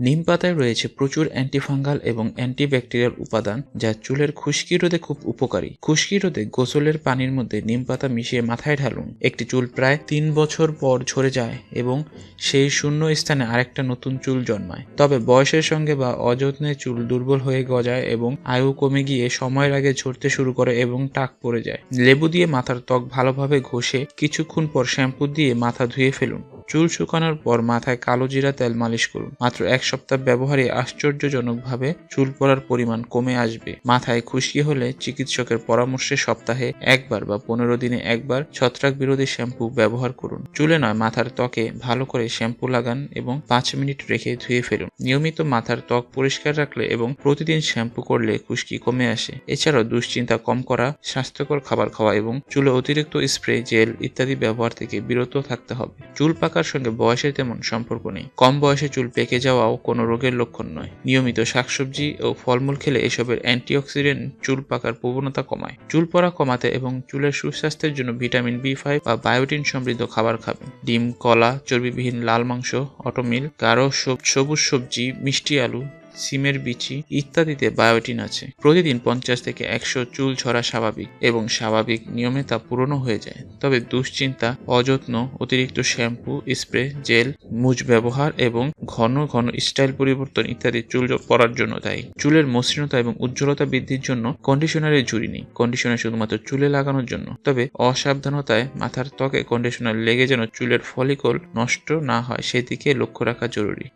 নিম পাতায় রয়েছে প্রচুর অ্যান্টিফাঙ্গাল এবং অ্যান্টিব্যাকটেরিয়াল উপাদান, যা চুলের খুশকি রোধে খুব উপকারী। খুশকি রোধে গোসলের পানির মধ্যে নিম পাতা মিশিয়ে মাথায় ঢালুন। একটি চুল প্রায় তিন বছর পর ঝরে যায় এবং সেই শূন্য স্থানে আরেকটা নতুন চুল জন্মায়। তবে বয়সের সঙ্গে বা অযত্নে চুল দুর্বল হয়ে গজায় এবং আয়ু কমে গিয়ে সময়ের আগে ঝরতে শুরু করে এবং টাক পড়ে যায়। লেবু দিয়ে মাথার ত্বক ভালোভাবে ঘষে কিছুক্ষণ পর শ্যাম্পু দিয়ে মাথা ধুয়ে ফেলুন। চুল শুকানোর পর মাথায় কালো জিরা তেল মালিশ করুন। মাত্র এক সপ্তাহ ব্যবহারে আশ্চর্যজনকভাবে চুল পড়ার পরিমাণ কমে আসবে। মাথায় খুশকি হলে চিকিৎসকের পরামর্শে সপ্তাহে একবার বা পনেরো দিনে একবার ছত্রাক বিরোধী শ্যাম্পু ব্যবহার করুন। চুলে নয়, মাথার ত্বকে ভালো করে শ্যাম্পু লাগান এবং পাঁচ মিনিট রেখে ধুয়ে ফেলুন। নিয়মিত মাথার ত্বক পরিষ্কার রাখলে এবং প্রতিদিন শ্যাম্পু করলে খুশকি কমে আসে। এছাড়াও দুশ্চিন্তা কম করা, স্বাস্থ্যকর খাবার খাওয়া এবং চুলে অতিরিক্ত স্প্রে, জেল ইত্যাদি ব্যবহার থেকে বিরত থাকতে হবে। চুল পাকার সঙ্গে বয়সের তেমন সম্পর্ক নেই। কম বয়সে চুল পেকে যাওয়াও কোনো রোগের লক্ষণ নয়। নিয়মিত শাকসবজি ও ফলমূল খেলে এসবের অ্যান্টিঅক্সিডেন্ট চুল পাকার প্রবণতা কমায়। চুল পড়া কমাতে এবং চুলের সুস্বাস্থ্যের জন্য ভিটামিন বি ফাইভ বা বায়োটিন সমৃদ্ধ খাবার খাবেন ডিম, কলা, চর্বিবিহীন লাল মাংস, অটোমিল, গাঢ় সব- সবুজ সবজি, মিষ্টি আলু সিমের বিচি ইত্যাদিতে বায়োটিন আছে। প্রতিদিন পঞ্চাশ থেকে একশো চুল ছড়া স্বাভাবিক এবং স্বাভাবিক নিয়মে তা পূরণও হয়ে যায়। তবে দুশ্চিন্তা, অযত্ন, অতিরিক্ত শ্যাম্পু, স্প্রে, জেল, মুজ ব্যবহার এবং ঘন ঘন স্টাইল পরিবর্তন ইত্যাদি চুল পড়ার জন্য দায়ী। চুলের মসৃণতা এবং উজ্জ্বলতা বৃদ্ধির জন্য কন্ডিশনারের ঝুড়ি নেই। কন্ডিশনার শুধুমাত্র চুলে লাগানোর জন্য। তবে অসাবধানতায় মাথার ত্বকে কন্ডিশনার লেগে যেন চুলের ফলিকল নষ্ট না হয়, সেদিকে লক্ষ্য রাখা জরুরি।